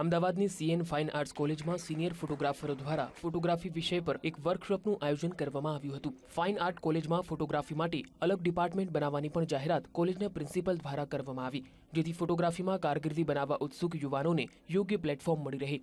અમદાવાદની CN fine arts કોલેજમાં senior ફોટોગ્રાફરો દ્વારા ફોટોગ્રાફી વિષય પર એક વર્કશોપનું આયોજન કરવામાં આવ્યું હતું. ફાઇન આર્ટ કોલેજમાં ફોટોગ્રાફી માટે અલગ ડિપાર્ટમેન્ટ બનાવવાની પણ જાહેરાત કોલેજના પ્રિન્સિપલ દ્વારા કરવામાં આવી, જેથી ફોટોગ્રાફીમાં કારકિર્દી બનાવવા ઉત્સુક યુવાનોને યોગ્ય પ્લેટફોર્મ મળી રહે.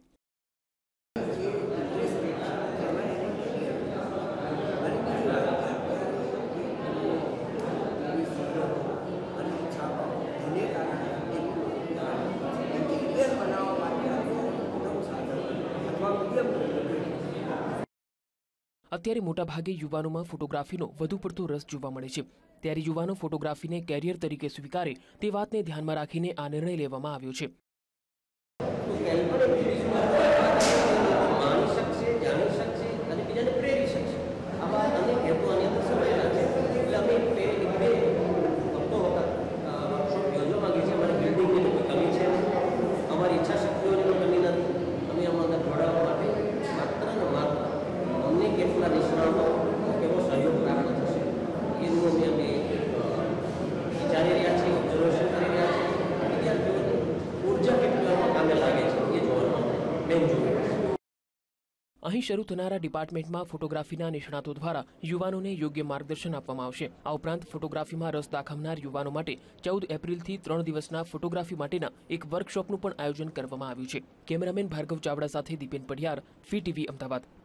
અત્યારે મોટાભાગે યુવાનોમાં ફોટોગ્રાફીનો વધુ પડતો રસ જોવા મળે છે. ત્યારે યુવાનો ફોટોગ્રાફીને કેરિયર તરીકે સ્વીકારે તે વાતને ધ્યાનમાં રાખીને આ નિર્ણય લેવામાં આવ્યો છે. અહીં શરૂ થનારા ડિપાર્ટમેન્ટમાં ફોટોગ્રાફીના નિષ્ણાતો દ્વારા યુવાનોને યોગ્ય માર્ગદર્શન આપવામાં આવશે. આ ઉપરાંત ફોટોગ્રાફીમાં રસ દાખવનાર યુવાનો માટે ચૌદ એપ્રિલથી ત્રણ દિવસના ફોટોગ્રાફી માટેના એક વર્કશોપનું પણ આયોજન કરવામાં આવ્યું છે. કેમેરામેન ભાર્ગવ ચાવડા સાથે દીપેન પઢિયાર, ફી ટીવી, અમદાવાદ.